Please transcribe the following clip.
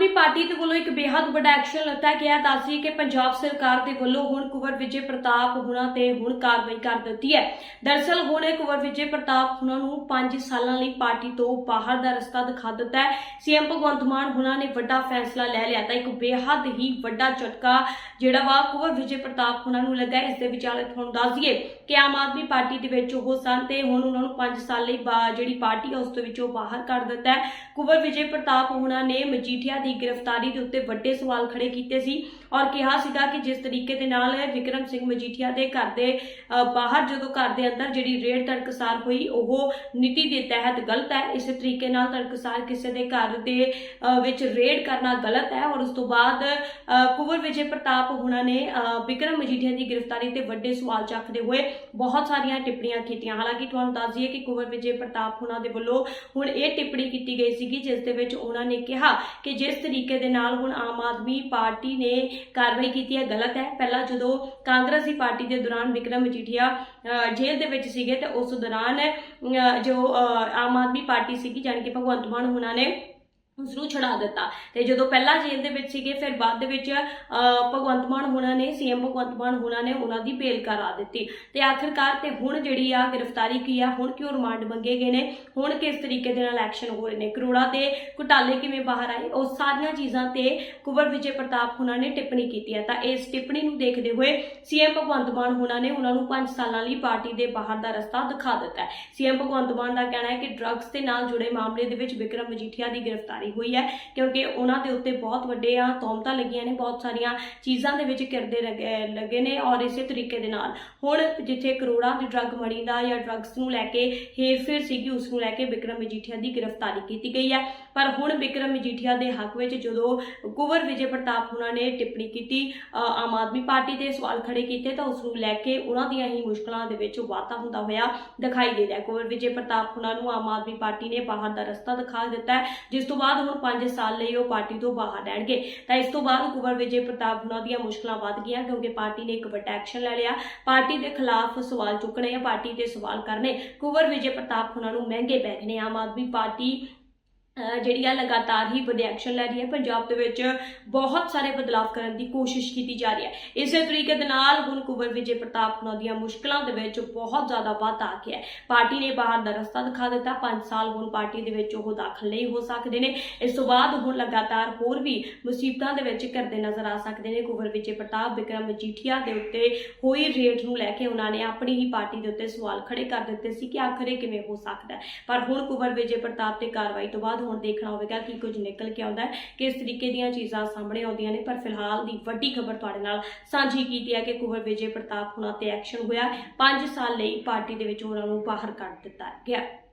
ਆਦਮੀ party ਦੇ ਵੱਲੋਂ ਇੱਕ ਬੇਹੱਦ ਵੱਡਾ ਐਕਸ਼ਨ ਲਿੱਤਾ ਗਿਆ। ਦੱਸਦੀ ਕਿ ਪੰਜਾਬ ਸਰਕਾਰ ਦੇ ਵੱਲੋਂ ਹੁਣ ਕੁਵਰ ਵਿਜੇ ਪ੍ਰਤਾਪ ਹੁਣਾਂ ਤੇ ਹੁਣ ਕਾਰਵਾਈ ਕਰ ਦਿੱਤੀ ਹੈ। ਦਰਸਲ ਹੁਣ ਕੁਵਰ ਵਿਜੇ ਪ੍ਰਤਾਪ ਹੁਣਾਂ ਨੂੰ 5 ਸਾਲਾਂ ਲਈ ਪਾਰਟੀ ਤੋਂ ਬਾਹਰ ਦਾ ਰਸਤਾ ਦਿਖਾ ਦਿੱਤਾ ਹੈ। ਸੀਐਮ ਭਗਵੰਤ ਮਾਨ ਹੁਣਾਂ ਨੇ ਵੱਡਾ ਫੈਸਲਾ ਲੈ ਲਿਆ ਤਾਂ ਇੱਕ ਬੇਹੱਦ ਹੀ ਵੱਡਾ ਝਟਕਾ ਜਿਹੜਾ ਵਾ ਕੁਵਰ ਵਿਜੇ ਪ੍ਰਤਾਪ ਹੁਣਾਂ ਨੂੰ ਲੱਗਾ ਇਸ ਦੇ ਵਿਚਾਲੇ ਤੁਹਾਨੂੰ ਦੱਸ ਦਈਏ ਕਿ ਆਮ ਆਦਮੀ ਪਾਰਟੀ ਦੇ ਵਿੱਚ ਉਹ ਸਨ ਤੇ ਹੁਣ ਉਹਨਾਂ ਨੂੰ 5 ਸਾਲ ਲਈ ਜਿਹੜੀ ਪਾਰਟੀ ਹੈ ਉਸ ਤੋਂ ਵਿੱਚੋਂ ਬਾਹਰ ਕੱਢ ਦਿੱਤਾ ਹੈ। ਕੁਵਰ ਵਿਜੇ ਪ੍ਰਤਾਪ ਹੁਣਾਂ ਨੇ ਮਜੀਠੀਆ ਦੇ ਗ੍ਰਿਫਤਾਰੀ ਦੇ ਉੱਤੇ ਵੱਡੇ ਸਵਾਲ ਖੜੇ ਕੀਤੇ ਸੀ ਔਰ ਕਿਹਾ ਸੀਗਾ ਕਿ ਜਿਸ ਤਰੀਕੇ ਦੇ ਨਾਲ ਵਿਕਰਮ ਸਿੰਘ ਮਜੀਠੀਆ ਦੇ ਘਰ ਦੇ ਬਾਹਰ ਜਦੋਂ ਘਰ ਦੇ ਅੰਦਰ ਜਿਹੜੀ ਰੇਡ ਤੜਕਸਾਰ ਹੋਈ, ਉਹ ਨੀਤੀ ਦੇ ਤਹਿਤ ਗਲਤ ਹੈ। ਇਸੇ ਤਰੀਕੇ ਨਾਲ ਤੜਕਸਾਰ ਕਿਸੇ ਦੇ ਘਰ ਦੇ ਵਿੱਚ ਰੇਡ ਕਰਨਾ ਗਲਤ ਹੈ ਔਰ ਉਸ ਤੋਂ ਬਾਅਦ ਅ, ਵਿਜੇ ਪ੍ਰਤਾਪ ਹੁਣਾਂ ਨੇ ਵਿਕਰਮ ਮਜੀਠੀਆ ਦੀ ਗ੍ਰਿਫਤਾਰੀ ਤੇ ਵੱਡੇ ਸਵਾਲ ਚੱਕਦੇ ਹੋਏ ਬਹੁਤ ਸਾਰੀਆਂ ਟਿੱਪਣੀਆਂ ਕੀਤੀਆਂ। ਹਾਲਾਂਕਿ ਤੁਹਾਨੂੰ ਦੱਸ ਦਈਏ ਕਿ ਕੁਵਰ ਵਿਜੇ ਪ੍ਰਤਾਪ ਹੁਣਾਂ ਦੇ ਵੱਲੋਂ ਹੁਣ ਇਹ ਟਿੱਪਣੀ ਕੀਤੀ ਗਈ ਸੀਗੀ ਜਿਸ ਦੇ ਵਿੱਚ ਉਹਨਾਂ ਨੇ ਕਿਹਾ ਕਿ ਜਿਸ ਤਰੀਕੇ ਦੇ ਨਾਲ ਹੁਣ ਆਮ ਆਦਮੀ ਪਾਰਟੀ ਨੇ ਕਾਰਵਾਈ ਕੀਤੀ ਹੈ ਗਲਤ ਹੈ। ਪਹਿਲਾਂ ਜਦੋਂ ਕਾਂਗਰਸੀ ਪਾਰਟੀ ਦੇ ਦੌਰਾਨ ਵਿਕਰਮ ਮਜੀਠੀਆ ਜੇਲ੍ਹ ਦੇ ਵਿੱਚ ਸੀਗੇ ਤੇ ਉਸ ਦੌਰਾਨ ਜੋ ਆਮ ਆਦਮੀ ਪਾਰਟੀ ਸੀਗੀ ਜਾਣੀ ਕਿ ਭਗਵੰਤ ਮਾਨ ਹੁਣਾਂ ਨੇ ਉਸ ਨੂੰ ਛੁਡਾ ਦਿੱਤਾ। ਤੇ ਜਦੋਂ ਪਹਿਲਾਂ ਜੇਲ੍ਹ ਦੇ ਵਿੱਚ ਸੀਗੇ, ਫਿਰ ਬਾਅਦ ਦੇ ਵਿੱਚ ਭਗਵੰਤ ਮਾਨ ਹੁਣਾਂ ਨੇ, ਸੀਐਮ ਭਗਵੰਤ ਮਾਨ ਹੁਣਾਂ ਨੇ ਉਹਨਾਂ ਦੀ ਬੇਲ ਕਰਾ ਦਿੱਤੀ। ਤੇ ਆਖਿਰਕਾਰ ਤੇ ਹੁਣ ਜਿਹੜੀ ਆ ਗ੍ਰਿਫਤਾਰੀ ਕੀ ਆ, ਹੁਣ ਕਿਉਂ ਰਿਮਾਂਡ ਮੰਗੇ ਗਏ ਨੇ? ਹੁਣ ਕਿਸ ਤਰੀਕੇ ਦੇ ਨਾਲ ਐਕਸ਼ਨ ਹੋ ਰਹੇ ਨੇ? ਕਰੋੜਾ ਦੇ ਘੁਟਾਲੇ ਕਿਵੇਂ ਬਾਹਰ ਆਏ? ਉਹ ਸਾਰੀਆਂ ਚੀਜ਼ਾਂ ਤੇ ਕੁਵਰ ਵਿਜੇ ਪ੍ਰਤਾਪ ਹੁਣਾਂ ਨੇ ਟਿੱਪਣੀ ਕੀਤੀ ਹੈ। ਤਾਂ ਇਸ ਟਿੱਪਣੀ ਨੂੰ ਦੇਖਦੇ ਹੋਏ ਸੀਐਮ ਭਗਵੰਤ ਮਾਨ ਹੁਣਾਂ ਨੇ ਉਹਨਾਂ ਨੂੰ 5 ਸਾਲਾਂ ਲਈ ਪਾਰਟੀ ਦੇ ਬਾਹਰ ਦਾ ਰਸਤਾ ਦਿਖਾ ਦਿੱਤਾ ਹੈ। ਸੀਐਮ ਭਗਵੰਤ ਮਾਨ ਦਾ ਕਹਿਣਾ ਹੈ ਕਿ ਡਰੱਗਸ ਦੇ ਨਾਲ ਜੁੜੇ ਮਾਮਲੇ ਦੇ ਵਿੱਚ ਵਿਕਰਮ ਮਜੀਠੀਆ ਦੀ ਗ੍ਰਿਫਤਾਰੀ ਹੋਈ ਹੈ, ਕਿਉਂਕਿ ਉਹਨਾਂ ਦੇ ਉੱਤੇ ਬਹੁਤ ਵੱਡੀਆਂ ਤੌਮਤਾਂ ਲੱਗੀਆਂ ਨੇ, ਬਹੁਤ ਸਾਰੀਆਂ ਚੀਜ਼ਾਂ ਦੇ ਵਿੱਚ ਕਿਰਦੇ ਲੱਗੇ ਲੱਗੇ ਨੇ ਔਰ ਇਸੇ ਤਰੀਕੇ ਦੇ ਨਾਲ। ਹੁਣ ਜਿੱਥੇ ਕਰੋੜਾਂ ਦੀ ਡਰੱਗ ਮਣੀ ਦਾ ਜਾਂ ਡਰੱਗਸ ਨੂੰ ਲੈ ਕੇ ਹੇਰਫੇਰ ਸੀਗੀ, ਉਸ ਨੂੰ ਲੈ ਕੇ ਵਿਕਰਮ ਮਜੀਠੀਆ ਦੀ ਗ੍ਰਿਫਤਾਰੀ ਕੀਤੀ ਗਈ ਹੈ। ਪਰ ਹੁਣ ਵਿਕਰਮ ਮਜੀਠੀਆ ਦੇ ਹੱਕ ਵਿੱਚ ਜਦੋਂ ਕੁਵਰ ਵਿਜੇ ਪ੍ਰਤਾਪ ਉਹਨਾਂ ਨੇ ਟਿੱਪਣੀ ਕੀਤੀ ਆਮ ਆਦਮੀ ਪਾਰਟੀ ਦੇ ਸਵਾਲ ਖੜੇ ਕੀਤੇ, ਤਾਂ ਉਸ ਨੂੰ ਲੈ ਕੇ ਉਹਨਾਂ ਦੀਆਂ ਹੀ ਮੁਸ਼ਕਲਾਂ ਦੇ ਵਿੱਚ ਵਾਧਾ ਹੁੰਦਾ ਹੋਇਆ ਦਿਖਾਈ ਦੇ ਰਿਹਾ ਕੁਵਰ ਵਿਜੇ ਪ੍ਰਤਾਪ ਉਹਨਾਂ ਨੂੰ ਆਮ ਆਦਮੀ ਪਾਰਟੀ ਨੇ ਬਾਹਰ ਦਾ ਰਸਤਾ ਦਿਖਾ ਦਿੱਤਾ ਜਿਸ ਤੋਂ ਬਾਅਦ ਬਾਅਦ ਹੁਣ 5 ਸਾਲ ਲਈ ਉਹ ਪਾਰਟੀ ਤੋਂ ਬਾਹਰ ਰਹਿਣਗੇ। ਤਾਂ ਇਸ ਤੋਂ ਬਾਅਦ ਕੁਵਰ ਵਿਜੇ ਪ੍ਰਤਾਪ ਉਹਨਾਂ ਦੀਆਂ ਮੁਸ਼ਕਲਾਂ ਵੱਧ ਗਈਆਂ ਕਿਉਂਕਿ ਪਾਰਟੀ ਨੇ ਇੱਕ ਵੱਡਾ ਐਕਸ਼ਨ ਲੈ ਲਿਆ। ਪਾਰਟੀ ਦੇ ਖਿਲਾਫ ਸਵਾਲ ਚੁੱਕਣੇ ਆ, ਪਾਰਟੀ ਤੇ ਸਵਾਲ ਕਰਨੇ। ਕੁਵਰ ਵਿਜੇ ਪ੍ਰਤਾਪ ਉਹਨਾਂ ਨੂੰ ਮਹਿੰਗੇ ਪੈ ਗਏ ਨੇ। ਆਮ ਆਦਮੀ ਪਾਰਟੀ ਜਿਹੜੀ ਆ ਲਗਾਤਾਰ ਹੀ ਵੱਡੇ ਐਕਸ਼ਨ ਲੈ ਰਹੀ ਹੈ, ਪੰਜਾਬ ਦੇ ਵਿੱਚ ਬਹੁਤ ਸਾਰੇ ਬਦਲਾਅ ਕਰਨ ਦੀ ਕੋਸ਼ਿਸ਼ ਕੀਤੀ ਜਾ ਰਹੀ ਹੈ। ਇਸੇ ਤਰੀਕੇ ਦੇ ਨਾਲ ਹੁਣ ਕੁਵਰ ਵਿਜੇ ਪ੍ਰਤਾਪ ਉਹਨਾਂ ਦੀਆਂ ਮੁਸ਼ਕਲਾਂ ਦੇ ਵਿੱਚ ਬਹੁਤ ਜ਼ਿਆਦਾ ਵਾਧਾ ਆ ਗਿਆ ਪਾਰਟੀ ਨੇ ਬਾਹਰ ਦਾ ਰਸਤਾ ਦਿਖਾ ਦਿੱਤਾ 5 ਸਾਲ ਹੁਣ ਪਾਰਟੀ ਦੇ ਵਿੱਚ ਉਹ ਦਾਖਲ ਨਹੀਂ ਹੋ ਸਕਦੇ ਨੇ। ਇਸ ਤੋਂ ਬਾਅਦ ਹੁਣ ਲਗਾਤਾਰ ਹੋਰ ਵੀ ਮੁਸੀਬਤਾਂ ਦੇ ਵਿੱਚ ਕਰਦੇ ਨਜ਼ਰ ਆ ਸਕਦੇ ਨੇ। ਕੁਵਰ ਵਿਜੇ ਪ੍ਰਤਾਪ, ਵਿਕਰਮ ਮਜੀਠੀਆ ਦੇ ਉੱਤੇ ਹੋਈ ਰੇਟ ਨੂੰ ਲੈ ਕੇ ਉਹਨਾਂ ਨੇ ਆਪਣੀ ਹੀ ਪਾਰਟੀ ਦੇ ਉੱਤੇ ਸਵਾਲ ਖੜੇ ਕਰ ਦਿੱਤੇ ਸੀ ਕਿ ਆਖਰ ਇਹ ਕਿਵੇਂ ਹੋ ਸਕਦਾ ਪਰ ਹੁਣ ਕੁਵਰ ਵਿਜੇ ਪ੍ਰਤਾਪ ਤੇ ਕਾਰਵਾਈ ਤੋਂ ਬਾਅਦ ਹੁਣ ਦੇਖਣਾ ਹੋਵੇਗਾ ਕਿ ਕੁਝ ਨਿਕਲ ਕੇ ਆਉਂਦਾ ਹੈ, ਕਿਸ ਤਰੀਕੇ ਦੀਆਂ ਚੀਜ਼ਾਂ ਸਾਹਮਣੇ ਆਉਂਦੀਆਂ ਨੇ, ਪਰ ਫਿਲਹਾਲ ਦੀ ਵੱਡੀ ਖਬਰ ਤੁਹਾਡੇ ਨਾਲ ਸਾਂਝੀ ਕੀਤੀ ਹੈ ਕਿ ਕੁਹਰ ਵਿਜੇ ਪ੍ਰਤਾਪ ਹੁਣਾਂ ਤੇ ਐਕਸ਼ਨ ਹੋਇਆ 5 ਸਾਲ ਲਈ ਪਾਰਟੀ ਦੇ ਵਿੱਚ ਉਹਨਾਂ ਨੂੰ ਬਾਹਰ ਕੱਢ ਦਿੱਤਾ ਗਿਆ।